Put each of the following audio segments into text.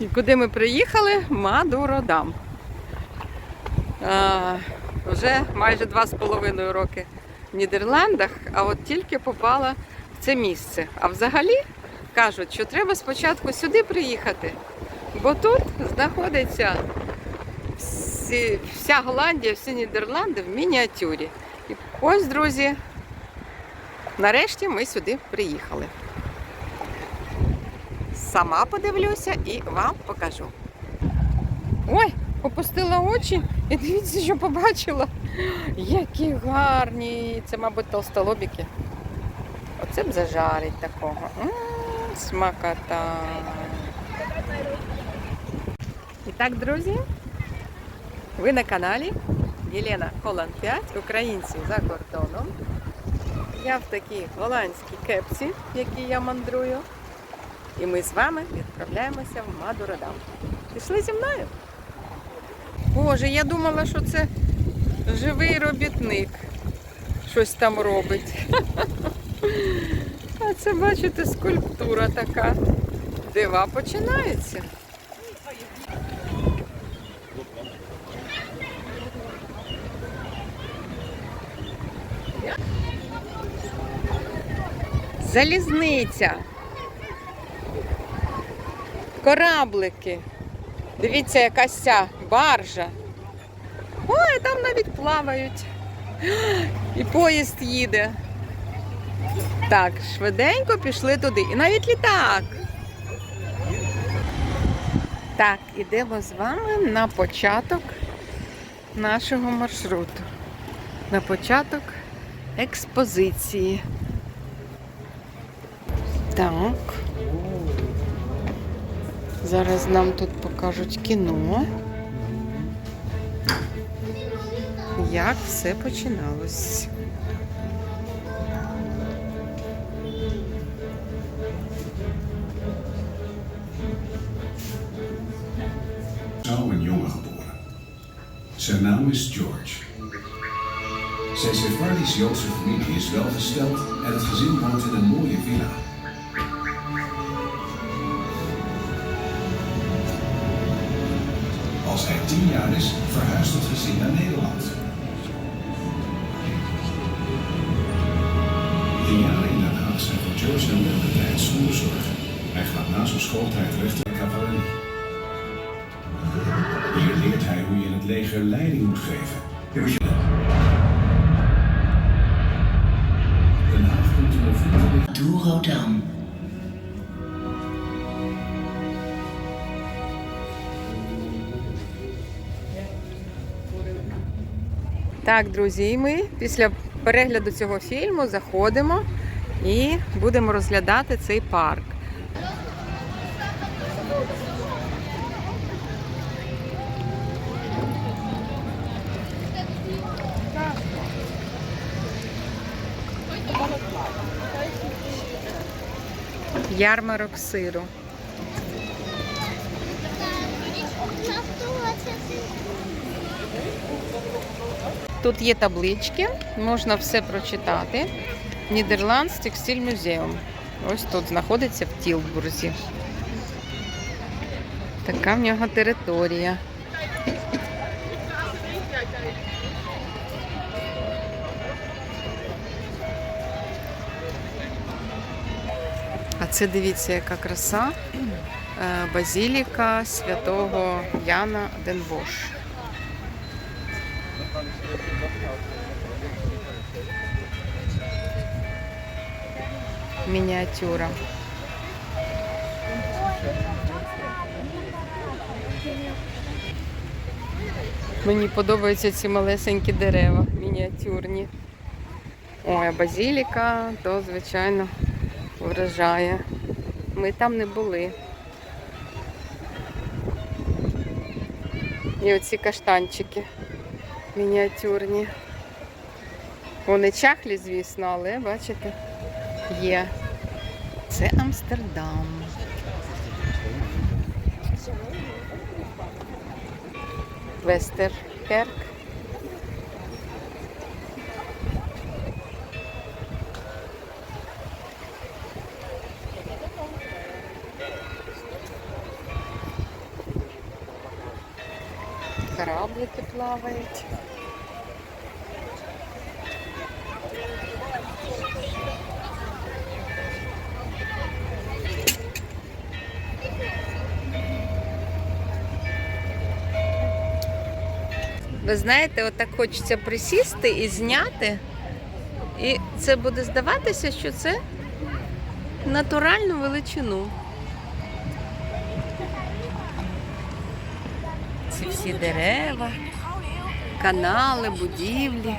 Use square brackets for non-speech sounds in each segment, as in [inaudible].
І куди ми приїхали? Мадуродам. А, вже майже два з половиною роки в Нідерландах, а от тільки попала в це місце. А взагалі кажуть, що треба спочатку сюди приїхати, бо тут знаходиться всі, вся Голландія, всі Нідерланди в мініатюрі. І ось, друзі, нарешті ми сюди приїхали. Сама подивлюся і вам покажу. Ой, опустила очі і дивіться, що побачила. Які гарні. Це, мабуть, толстолобіки. Оце б зажарить такого. М, Смакота. І так, друзі, ви на каналі Єлена Холланд 5, українці за кордоном. Я в такій голландській кепці, в якій я мандрую. І ми з вами відправляємося в Мадурадам. Пішли зі мною. Боже, я думала, що це живий робітник щось там робить. [laughs] А це, бачите, скульптура така. Дива починаються. Залізниця. Кораблики. Дивіться, якась баржа. Ой, там навіть плавають. І поїзд їде. Так, швиденько пішли туди. І навіть літак. Так, ідемо з вами на початок нашого маршруту. На початок експозиції. Так. Зараз нам тут покажуть кіно. Як все починалось. vrouw jongen geboren. Zijn naam is George. Zijn Sephardisch Joodse familie is welgesteld en het gezin woont in een mooie villa. Tien jaar is, verhuist het gezin naar Nederland. De jaren in Den Haag zijn voor George en de tijd zonder zorgen. Hij gaat na zijn schooltijd recht naar cavalerie. Hier leert hij hoe je in het leger leiding moet geven. Den Haag komt in november Durodam. Так, друзі, і ми після перегляду цього фільму заходимо і будемо розглядати цей парк. Ярмарок сиру. Тут є таблички, можна все прочитати. Нідерландс текстиль музеум. Ось тут знаходиться в Тілбурзі. Така в нього територія. А це дивіться, яка краса. Е, Базіліка святого Яна Денбош. Мініатюра. Мені подобаються ці малесенькі дерева, мініатюрні. Ой, а базіліка, то, звичайно, вражає. Ми там не були. І оці каштанчики мініатюрні. Вони чахлі, звісно, але бачите, є. Це Амстердам. Вестеркерк. Кораблики плавають. Ви знаєте, отак хочеться присісти і зняти. І це буде здаватися, що це натуральну величину. Ці всі дерева, канали, будівлі.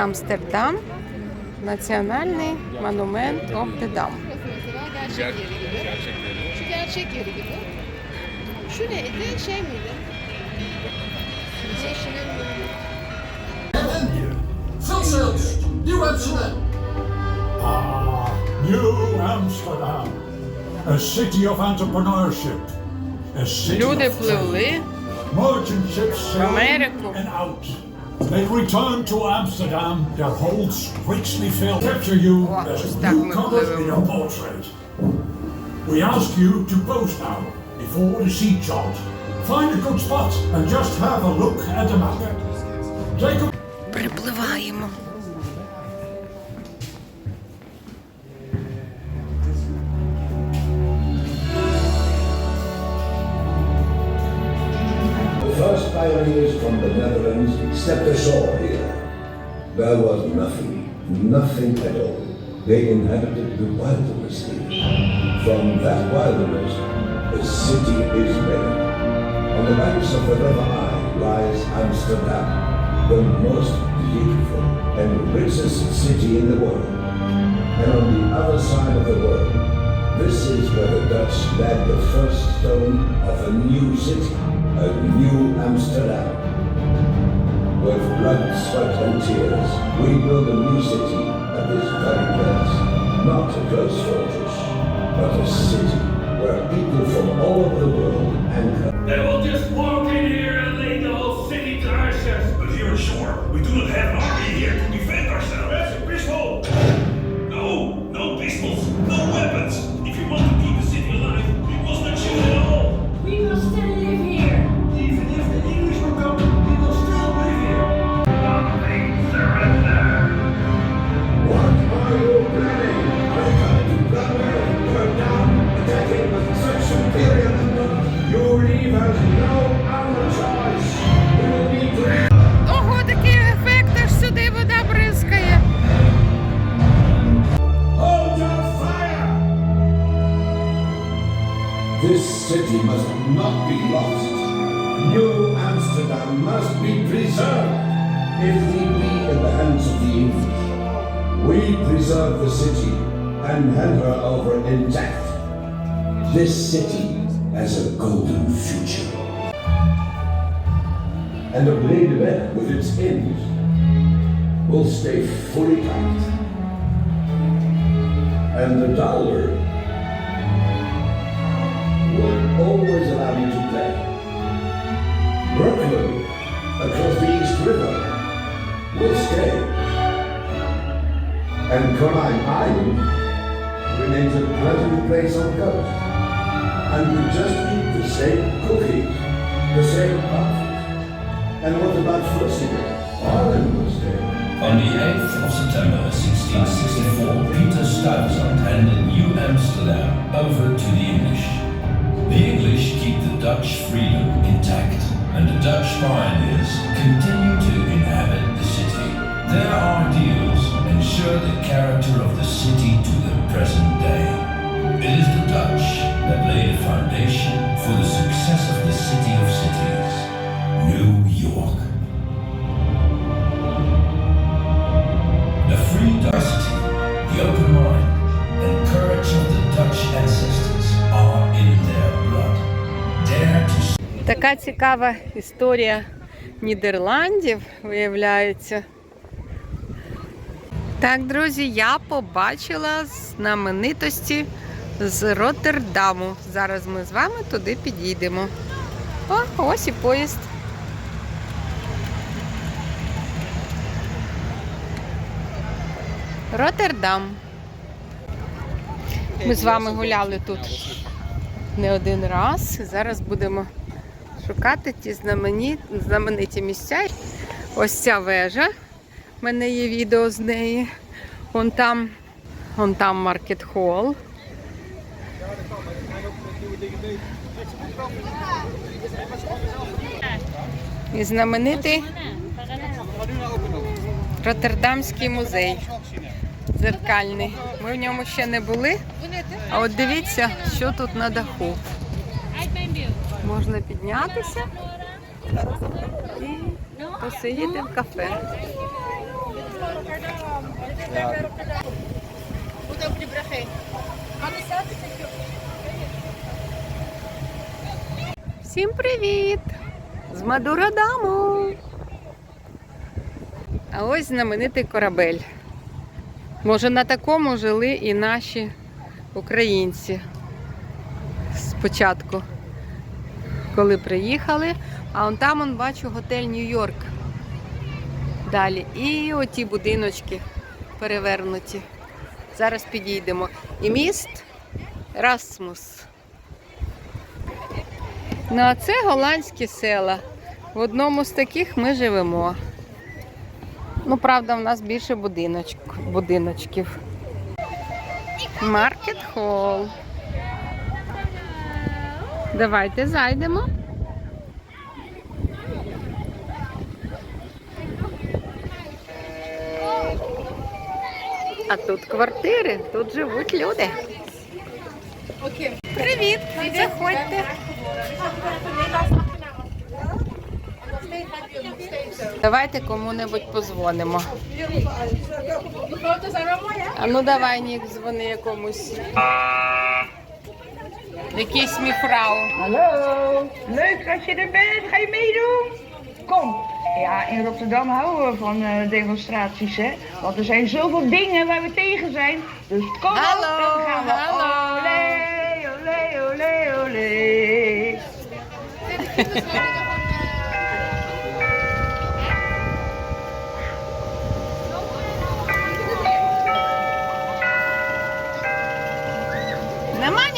Амстердам. Національний монумент of the Dam. Gerçek yeri gibi. Şu gerçek yeri gibi. Şu neydi? Şey miydi? Yeşilin Velsels, New Amsterdam. Ah, New Amsterdam. A city of entrepreneurship. A city Люди of trade. пливли. Merchant ships sail in America. and out. They return to Amsterdam, their holds richly filled. Capture you Wow, as just a that newcomer one. in your portrait. We ask you to pose now before the sea chart. Find a good spot and just have a look at the map. Take a Припливаємо. stepped ashore here. There was nothing, nothing at all. They inhabited the wilderness here. From that wilderness, a city is made. On the banks of the River Eye lies Amsterdam, the most beautiful and richest city in the world. And on the other side of the world, this is where the Dutch laid the first stone of a new city, a new Amsterdam. With blood, sweat, and tears, we build a new city at this very place. Not a close fortress, but a city This city must not be lost. New Amsterdam must be preserved. If we be in the hands of the English, we preserve the city and hand her over intact. This city has a golden future. And the blade event with its ends will stay fully tight and the dollar will always allow you to play. Brooklyn, across the East River, will stay. And Conine Island remains a pleasant place on coast. And we just eat the same cookies, the same coffee. And what about stay. On the 8th of September 1664, Peter Stuyvesant handed New Amsterdam over to the English. The English keep the Dutch freedom intact, and the Dutch pioneers continue to inhabit the city. Their ideals ensure the character of the city to the present day. It is the Dutch that lay the foundation for the success of the city of cities, New York. Така цікава історія Нідерландів, виявляється. Так, друзі, я побачила знаменитості з Роттердаму. Зараз ми з вами туди підійдемо. О, ось і поїзд. Роттердам. Ми з вами гуляли тут не один раз. Зараз будемо шукати ті знамені, знамениті місця. Ось ця вежа. У мене є відео з неї. Вон там, вон там маркет холл. І знаменитий Роттердамський музей. Дзеркальний. Ми в ньому ще не були. А от дивіться, що тут на даху. Можна піднятися і посидіти в кафе. Всім привіт! З Мадурадаму! А ось знаменитий корабель. Може, на такому жили і наші українці спочатку, коли приїхали. А он там он бачу готель Нью-Йорк. Далі. І оті будиночки перевернуті. Зараз підійдемо. І міст Расмус. Ну, а це голландські села. В одному з таких ми живемо. Ну, правда, в нас більше будиночок, будиночків. Маркет холл. Давайте зайдемо. А тут квартири, тут живуть люди. Привіт, заходьте. Давайте кому-небудь позвонимо. А ну давай, Нік, дзвони якомусь. De kies mevrouw. Hallo. Leuk dat je er bent. Ga je meedoen? Kom. Ja, in Rotterdam houden we van eh, demonstraties, hè. Want er zijn zoveel dingen waar we tegen zijn. Dus kom Hallo. dan gaan we. Hallo. Olé.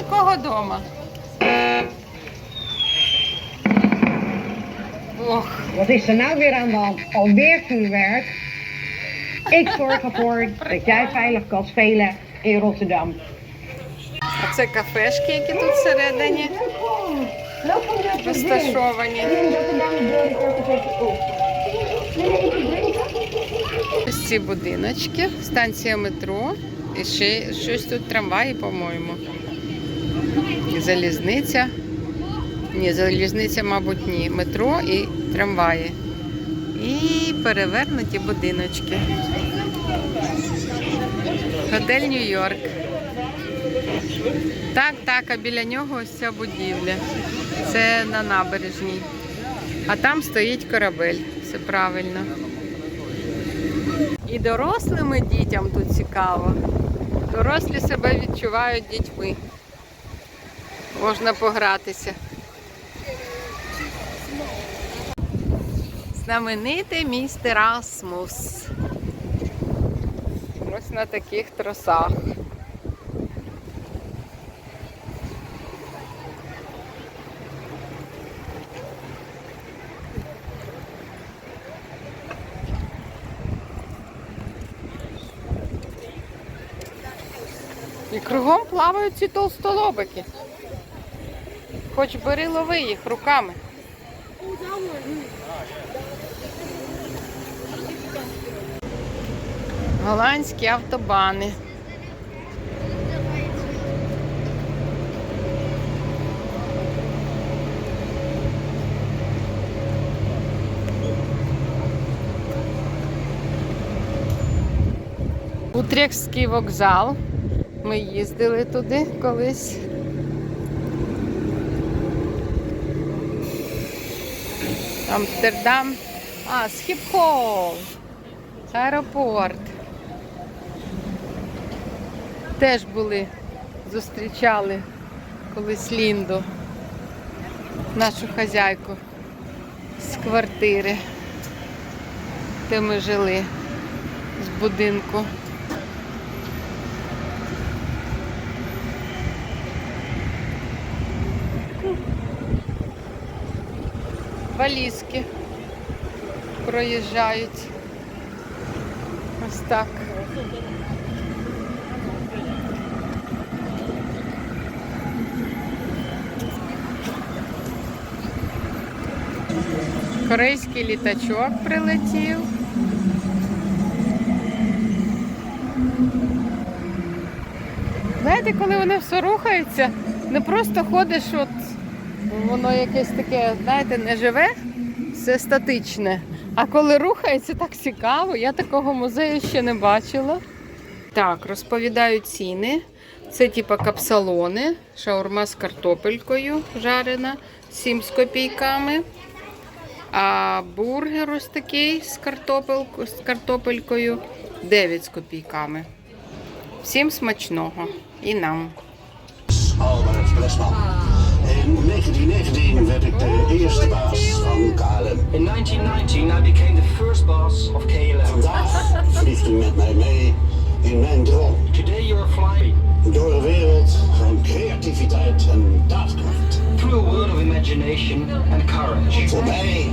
Нікого вдома. Wat is er nou weer aan de hand? Alweer vuurwerk. Ik zorg ervoor dat jij veilig kan spelen in Rotterdam. а це кафешки, які тут всередині розташовані. Ось ці будиночки, станція метро. І ще щось тут трамваї, по-моєму. Залізниця. Ні, залізниця, мабуть, ні. Метро і трамваї. І перевернуті будиночки. Готель Нью-Йорк. Так, так, а біля нього ось ця будівля. Це на набережній. А там стоїть корабель. Все правильно. І дорослим і дітям тут цікаво. Дорослі себе відчувають дітьми. Можна погратися. Знаменитий містер Асмус. Ось на таких тросах. І кругом плавають ці толстолобики. Хоч бери лови їх руками. Голландські автобани. Утрехтський вокзал. Ми їздили туди колись. Амстердам. А, Схіпхол. Аеропорт. Теж були, зустрічали колись Лінду, нашу хазяйку з квартири, де ми жили, з будинку. Валізки проїжджають. Ось так. Корейський літачок прилетів. Знаєте, коли вони все рухаються, не просто ходиш, от воно якесь таке, знаєте, не живе, все статичне. А коли рухається, так цікаво. Я такого музею ще не бачила. Так, розповідаю ціни. Це типа капсалони, шаурма з картопелькою жарена, 7 з копійками. А бургер ось такий з, з картопелькою 9 з копійками. Всім смачного і нам. In 1919 werd ik eh, de eerste baas van KLM. In 1919 I became the first boss of KLM. Vandaag vliegt u met mij mee in mijn droom. Today you're flying Door een wereld van creativiteit en daadkracht. through a world of imagination and courage. Voorbij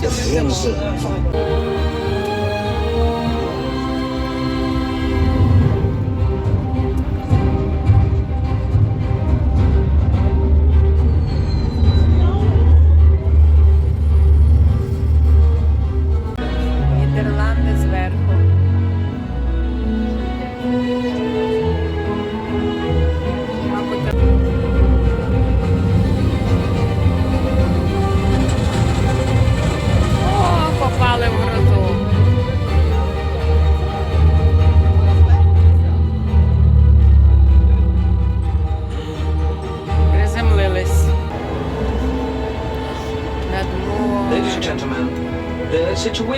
de grenzen van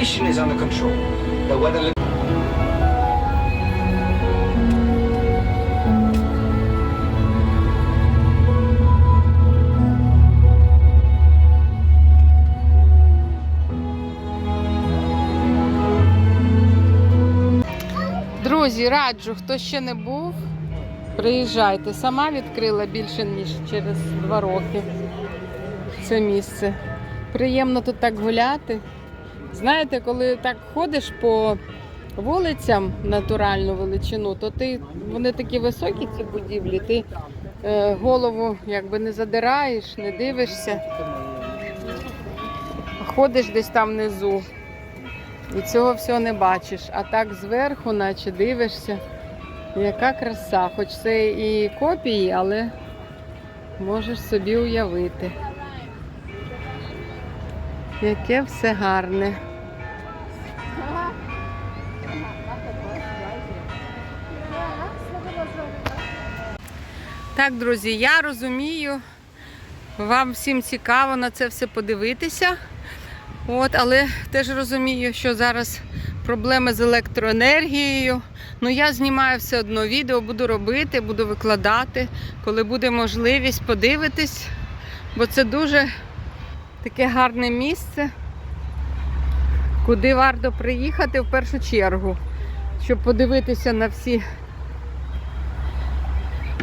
situation is under control. The weather Друзі, раджу, хто ще не був, приїжджайте. Сама відкрила більше, ніж через два роки це місце. Приємно тут так гуляти. Знаєте, коли так ходиш по вулицям натуральну величину, то ти вони такі високі, ці будівлі, ти е, голову якби не задираєш, не дивишся. Ходиш десь там внизу. І цього всього не бачиш. А так зверху, наче дивишся, яка краса. Хоч це і копії, але можеш собі уявити. Яке все гарне. Так, друзі, я розумію, вам всім цікаво на це все подивитися. От, але теж розумію, що зараз проблеми з електроенергією. Ну я знімаю все одно відео, буду робити, буду викладати, коли буде можливість подивитись, бо це дуже таке гарне місце, куди варто приїхати в першу чергу, щоб подивитися на всі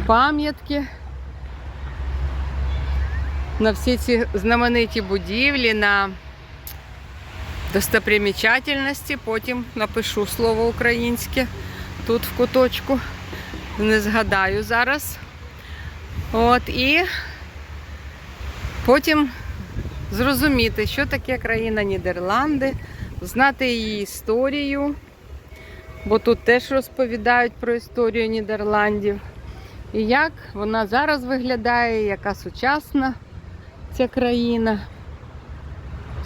пам'ятки. На всі ці знамениті будівлі, на достопримічательності, потім напишу слово українське тут в куточку. Не згадаю зараз. От і потім зрозуміти, що таке країна Нідерланди, знати її історію, бо тут теж розповідають про історію Нідерландів. І як вона зараз виглядає, яка сучасна ця країна.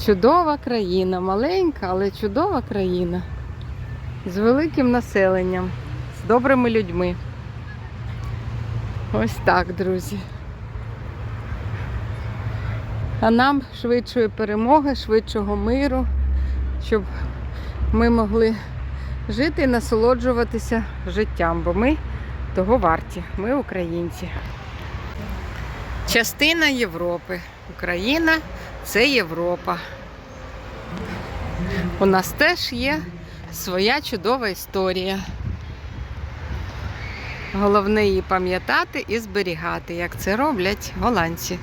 Чудова країна, маленька, але чудова країна. З великим населенням, з добрими людьми. Ось так, друзі. А нам швидшої перемоги, швидшого миру, щоб ми могли жити і насолоджуватися життям, бо ми того варті. Ми українці. Частина Європи. Україна це Європа. У нас теж є своя чудова історія. Головне її пам'ятати і зберігати, як це роблять голландці.